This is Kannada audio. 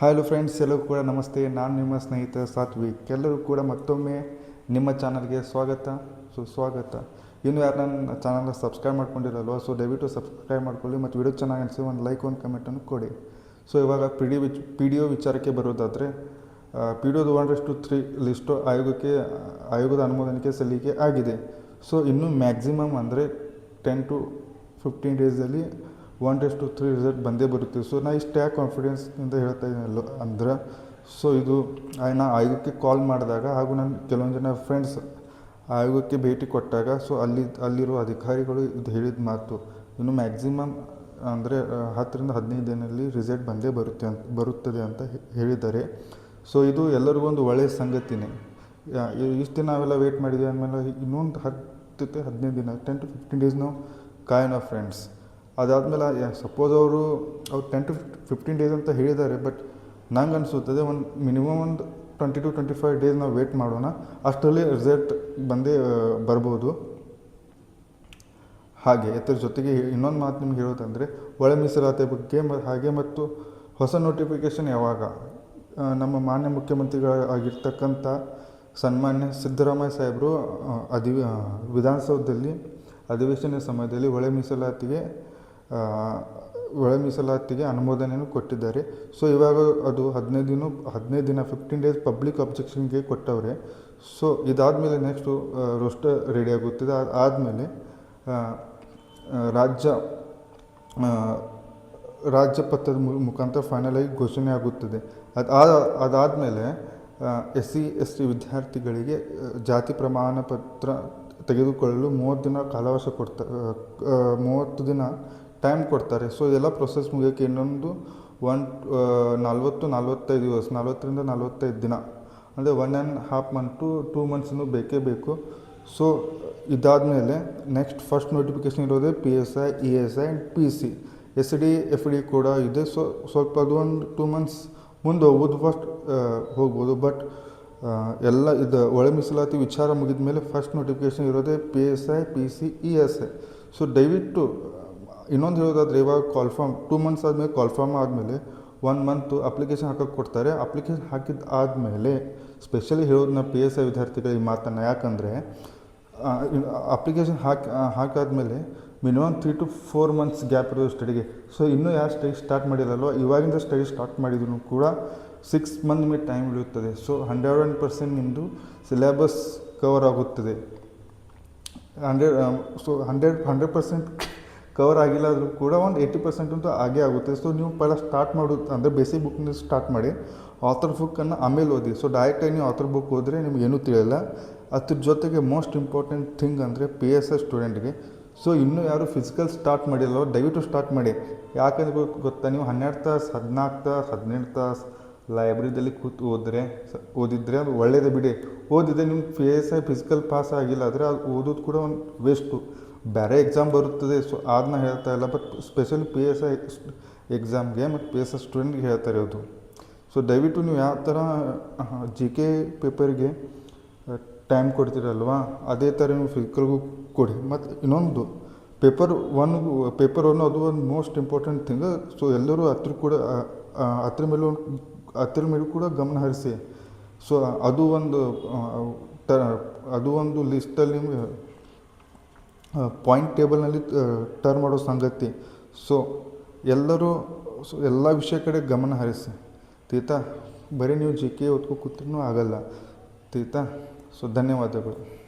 ಹಲೋ ಫ್ರೆಂಡ್ಸ್ ಎಲ್ಲರೂ ಕೂಡ ನಮಸ್ತೆ. ನಾನು ನಿಮ್ಮ ಸ್ನೇಹಿತ ಸಾತ್ವಿಕ್ ಎಲ್ಲರೂ ಕೂಡ ಮತ್ತೊಮ್ಮೆ ನಿಮ್ಮ ಚಾನಲ್ಗೆ ಸ್ವಾಗತ. ಸುಸ್ವಾಗತ ಇನ್ನು ಯಾರು ನನ್ನ ಚಾನಲ್ನ ಸಬ್ಸ್ಕ್ರೈಬ್ ಮಾಡ್ಕೊಂಡಿರಲ್ವ? ಸೊ ದಯವಿಟ್ಟು ಸಬ್ಸ್ಕ್ರೈಬ್ ಮಾಡ್ಕೊಳ್ಳಿ ಮತ್ತು ವಿಡಿಯೋ ಚೆನ್ನಾಗಿ ಅನಿಸಿ ಒಂದು ಲೈಕ್ ಒಂದು ಕಮೆಂಟನ್ನು ಕೊಡಿ. ಸೊ ಇವಾಗ P D which P D O ವಿಚಾರಕ್ಕೆ ಬರೋದಾದರೆ ಪಿ ಡಿ ಒದು ಒನ್ ಟು ತ್ರೀ ಲಿಸ್ಟು ಆಯೋಗಕ್ಕೆ, ಆಯೋಗದ ಅನುಮೋದನೆಗೆ ಸಲ್ಲಿಕೆ ಆಗಿದೆ. ಸೊ ಇನ್ನೂ ಮ್ಯಾಕ್ಸಿಮಮ್ ಅಂದರೆ ಟೆನ್ ಟು ಫಿಫ್ಟೀನ್ ಡೇಸಲ್ಲಿ one days to three result ಬಂದೇ ಬರುತ್ತೆ. ಸೊ ನಾ ಇಷ್ಟು ಯಾಕೆ ಕಾನ್ಫಿಡೆನ್ಸ್ನಿಂದ ಹೇಳ್ತಾ ಇದ್ದೀನಲ್ಲ ಅಂದ್ರೆ ಸೊ ಇದು, ನಾ ಆಯೋಗಕ್ಕೆ ಕಾಲ್ ಮಾಡಿದಾಗ ಹಾಗೂ ನನ್ನ ಕೆಲವೊಂದು ಜನ ಫ್ರೆಂಡ್ಸ್ ಆಯೋಗಕ್ಕೆ ಭೇಟಿ ಕೊಟ್ಟಾಗ ಸೊ ಅಲ್ಲಿ, ಅಲ್ಲಿರೋ ಅಧಿಕಾರಿಗಳು ಇದು ಹೇಳಿದ ಮಾತು, ಇನ್ನು ಮ್ಯಾಕ್ಸಿಮಮ್ ಅಂದರೆ, ಹತ್ತರಿಂದ ಹದಿನೈದು ದಿನದಲ್ಲಿ ರಿಸಲ್ಟ್ ಬಂದೇ ಬರುತ್ತೆ ಅಂತ, ಬರುತ್ತದೆ ಅಂತ ಹೇಳಿದ್ದಾರೆ. ಸೊ ಇದು ಎಲ್ಲರಿಗೂ ಒಂದು ಒಳ್ಳೆಯ ಸಂಗತಿನೇ. ಇಷ್ಟು ನಾವೆಲ್ಲ ವೇಟ್ ಮಾಡಿದ್ವಿ ಅಂದಮೇಲೆ ಇನ್ನೊಂದು ಹತ್ತು ಹದಿನೈದು ದಿನ ಟೆನ್ ಟು ಫಿಫ್ಟೀನ್ ಡೇಸ್ ನಾವು ಆಫ್ ಫ್ರೆಂಡ್ಸ್ ಅದಾದಮೇಲೆ ಸಪೋಸ್ ಅವರು, ಅವ್ರು ಟೆನ್ ಟು ಫಿಫ್ಟೀನ್ ಡೇಸ್ ಅಂತ ಹೇಳಿದ್ದಾರೆ ಬಟ್ ನಂಗೆ ಅನಿಸುತ್ತದೆ ಒಂದು ಮಿನಿಮಮ್ ಒಂದು twenty to twenty five days ನಾವು ವೇಟ್ ಮಾಡೋಣ. ಅಷ್ಟರಲ್ಲಿ ರಿಸಲ್ಟ್ ಬಂದೇ ಬರ್ಬೋದು. ಹಾಗೆ, ಇದರ ಜೊತೆಗೆ ಇನ್ನೊಂದು ಮಾತು ನಿಮ್ಗೆ ಹೇಳೋದಂದರೆ, ಒಳ ಮೀಸಲಾತಿ ಬಗ್ಗೆ ಹಾಗೆ ಮತ್ತು ಹೊಸ ನೋಟಿಫಿಕೇಷನ್ ಯಾವಾಗ? ನಮ್ಮ ಮಾನ್ಯ ಮುಖ್ಯಮಂತ್ರಿಗಳಾಗಿರ್ತಕ್ಕಂಥ ಸನ್ಮಾನ್ಯ ಸಿದ್ದರಾಮಯ್ಯ ಸಾಹೇಬರು ಅಧಿವಿ ಅಧಿ ವಿಧಾನಸೌಧದಲ್ಲಿ ಅಧಿವೇಶನ ಸಮಯದಲ್ಲಿ ಒಳ ಮೀಸಲಾತಿಗೆ ಒಳ ಮೀಸಲಾತಿಗೆ ಅನುಮೋದನೆಯನ್ನು ಕೊಟ್ಟಿದ್ದಾರೆ. ಸೊ ಇವಾಗ ಅದು ಹದಿನೈದು ದಿನ ಹದಿನೈದು ದಿನ ಫಿಫ್ಟೀನ್ ಡೇಸ್ ಪಬ್ಲಿಕ್ ಅಬ್ಜೆಕ್ಷನ್ಗೆ ಕೊಟ್ಟವ್ರೆ. ಸೊ ಇದಾದಮೇಲೆ ನೆಕ್ಸ್ಟು ರೋಸ್ಟರ್ ರೆಡಿ ಆಗುತ್ತದೆ. ಆದಮೇಲೆ ರಾಜ್ಯ ರಾಜ್ಯ ಪತ್ರದ ಮುಖಾಂತರ ಫೈನಲ್ ಆಗಿ ಘೋಷಣೆ ಆಗುತ್ತದೆ. ಅದು ಅದಾದಮೇಲೆ ಎಸ್ ಸಿ ಎಸ್ ಟಿ ವಿದ್ಯಾರ್ಥಿಗಳಿಗೆ ಜಾತಿ ಪ್ರಮಾಣ ಪತ್ರ ತೆಗೆದುಕೊಳ್ಳಲು ಮೂವತ್ತು ದಿನ ಕಾಲಾವಕಾಶ ಕೊಡ್ತಾ ಮೂವತ್ತು ದಿನ ಟೈಮ್ ಕೊಡ್ತಾರೆ. ಸೊ ಇದೆಲ್ಲ ಪ್ರೊಸೆಸ್ ಮುಗಿಯೋಕ್ಕೆ ಇನ್ನೊಂದು ಒನ್ ನಲ್ವತ್ತು, ನಲವತ್ತೈದು ದಿವಸ, ನಲ್ವತ್ತರಿಂದ ನಲ್ವತ್ತೈದು ದಿನ. ಅಂದರೆ one and half month to two months ಬೇಕೇ ಬೇಕು. ಸೊ ಇದಾದಮೇಲೆ ನೆಕ್ಸ್ಟ್ ಫಸ್ಟ್ ನೋಟಿಫಿಕೇಷನ್ ಇರೋದೇ P S I E S I and P C S D F D ಕೂಡ ಇದೆ. ಸೊ ಸ್ವಲ್ಪ ಅದು ಒಂದು ಟೂ ಮಂತ್ಸ್ ಮುಂದೆ ಹೋಗ್ಬೋದು ಫಸ್ಟ್ ಹೋಗ್ಬೋದು. ಬಟ್ ಎಲ್ಲ ಇದು ಒಳ ಮೀಸಲಾತಿ ವಿಚಾರ ಮುಗಿದ ಮೇಲೆ ಫಸ್ಟ್ ನೋಟಿಫಿಕೇಷನ್ ಇರೋದೇ P S I P C E S I so ದಯವಿಟ್ಟು ಇನ್ನೊಂದು ಹೇಳೋದಾದ್ರೆ ಇವಾಗ ಕಾಲ್ಫಾರ್ಮ್ ಟೂ ಮಂತ್ಸ್ ಆದಮೇಲೆ ಕಾಲ್ಫಾರ್ಮ್ ಆದಮೇಲೆ ಒನ್ ಮಂತು ಅಪ್ಲಿಕೇಶನ್ ಹಾಕೋಕ್ಕೆ ಕೊಡ್ತಾರೆ. ಅಪ್ಲಿಕೇಶನ್ ಹಾಕಿದ ಆದಮೇಲೆ ಸ್ಪೆಷಲಿ ಹೇಳೋದನ್ನ ಪಿ ಎಸ್ ಐ ವಿದ್ಯಾರ್ಥಿಗಳಿಗೆ ಈ ಮಾತನ್ನು ಯಾಕಂದರೆ ಅಪ್ಲಿಕೇಶನ್ ಹಾಕಿ ಹಾಕಾದಮೇಲೆ minimum three to four months gap ಇರೋದು ಸ್ಟಡಿಗೆ ಸೊ ಇನ್ನೂ ಯಾರು ಸ್ಟಡಿ ಸ್ಟಾರ್ಟ್ ಮಾಡಿರಲ್ವ, ಇವಾಗಿಂದ ಸ್ಟಡಿ ಸ್ಟಾರ್ಟ್ ಮಾಡಿದ್ರು ಕೂಡ ಸಿಕ್ಸ್ ಮಂತ್ ನಿಮಗೆ ಟೈಮ್ ಇಳಿಯುತ್ತದೆ ಸೊ ಹಂಡ್ರೆಡ್ ಒನ್ ಪರ್ಸೆಂಟ್ ನಿಮ್ಮದು ಸಿಲೆಬಸ್ ಕವರ್ ಆಗುತ್ತದೆ. Hundred so hundred hundred percent cover ಆಗಿಲ್ಲ ಆದರೂ ಕೂಡ ಒಂದು ಏಯ್ಟಿ ಪರ್ಸೆಂಟ್ ಅಂತೂ ಆಗೇ ಆಗುತ್ತೆ. ಸೊ ನೀವು ಪರ ಸ್ಟಾರ್ಟ್ ಮಾಡೋದು ಅಂದರೆ ಬೇಸಿಕ್ ಬುಕ್ನ ಸ್ಟಾರ್ಟ್ ಮಾಡಿ ಆಥರ್ ಬುಕ್ಕನ್ನು ಆಮೇಲೆ ಓದಿ. ಸೊ ಡೈರೆಕ್ಟಾಗಿ ನೀವು ಆಥರ್ ಬುಕ್ ಓದಿದ್ರೆ ನಿಮ್ಗೆ ಏನೂ ತಿಳಿಯಲ್ಲ. ಅದ್ರ ಜೊತೆಗೆ ಮೋಸ್ಟ್ ಇಂಪಾರ್ಟೆಂಟ್ ಥಿಂಗ್ ಅಂದರೆ ಪಿ ಎಸ್ ಎಸ್ ಸ್ಟೂಡೆಂಟ್ಗೆ ಸೊ ಇನ್ನೂ ಯಾರು ಫಿಸಿಕಲ್ ಸ್ಟಾರ್ಟ್ ಮಾಡಿಲ್ಲವೋ, ದಯವಿಟ್ಟು ಸ್ಟಾರ್ಟ್ ಮಾಡಿ. ಯಾಕಂದ್ರೆ ಗೊತ್- ಗೊತ್ತಾ ನೀವು ಹನ್ನೆರಡು ತಾಸು ಹದಿನಾಲ್ಕು ತಾಸು, ಹದಿನೆಂಟು ತಾಸು ಲೈಬ್ರರಿದಲ್ಲಿ ಕೂತು ಓದಿದ್ರೆ ಓದಿದ್ರೆ ಅದು ಒಳ್ಳೆಯದೇ ಬಿಡಿ. ಓದಿದ್ರೆ ಎಸ್ ಐ ಫಿಸಿಕಲ್ ಪಾಸ್ ಆಗಿಲ್ಲ ಆದರೆ ಅದು ಓದೋದು ಕೂಡ ಒಂದು ವೇಸ್ಟು ಬೇರೆ ಎಕ್ಸಾಮ್ ಬರುತ್ತದೆ ಸೊ ಅದನ್ನ ಹೇಳ್ತಾ ಇಲ್ಲ but specially P S I ಎಕ್ಸಾಮ್ಗೆ ಮತ್ತು ಪಿ ಎಸ್ ಐ ಸ್ಟೂಡೆಂಟ್ಗೆ ಹೇಳ್ತಾ ಇರೋದು ಸೊ ದಯವಿಟ್ಟು ನೀವು ಯಾವ ಥರ ಜಿ ಕೆ ಪೇಪರ್ಗೆ ಟೈಮ್ ಕೊಡ್ತೀರಲ್ವಾ, ಅದೇ ಥರ ನೀವು ಫಿಸಿಕಲ್ಗೂ ಕೊಡಿ. ಮತ್ತು ಇನ್ನೊಂದು ಪೇಪರ್ ಒನ್ ಪೇಪರ್ ಒನ್ ಅದು ಒಂದು ಮೋಸ್ಟ್ ಇಂಪಾರ್ಟೆಂಟ್ ಥಿಂಗ್ ಸೊ ಎಲ್ಲರೂ ಹತ್ರ ಕೂಡ ಹತ್ರ ಮೇಲೂ, ಹತ್ರ ಮೇಲೆ ಕೂಡ ಗಮನ ಹರಿಸಿ. ಸೊ ಅದು ಒಂದು ಅದು ಒಂದು ಲಿಸ್ಟಲ್ಲಿ ನಿಮಗೆ ಪಾಯಿಂಟ್ ಟೇಬಲ್ನಲ್ಲಿ ಟರ್ನ್ ಮಾಡೋ ಸಂಗತಿ. ಸೊ ಎಲ್ಲರೂ ಸೊ ಎಲ್ಲ ವಿಷಯ ಕಡೆ ಗಮನ ಹರಿಸಿ. ತೀತಾ, ಬರೀ ನೀವು ಜಿ ಕೆ ಓದ್ಕೊ ಕೂತ್ರೂ ಆಗಲ್ಲ. ತೀತಾ ಸೊ ಧನ್ಯವಾದಗಳು.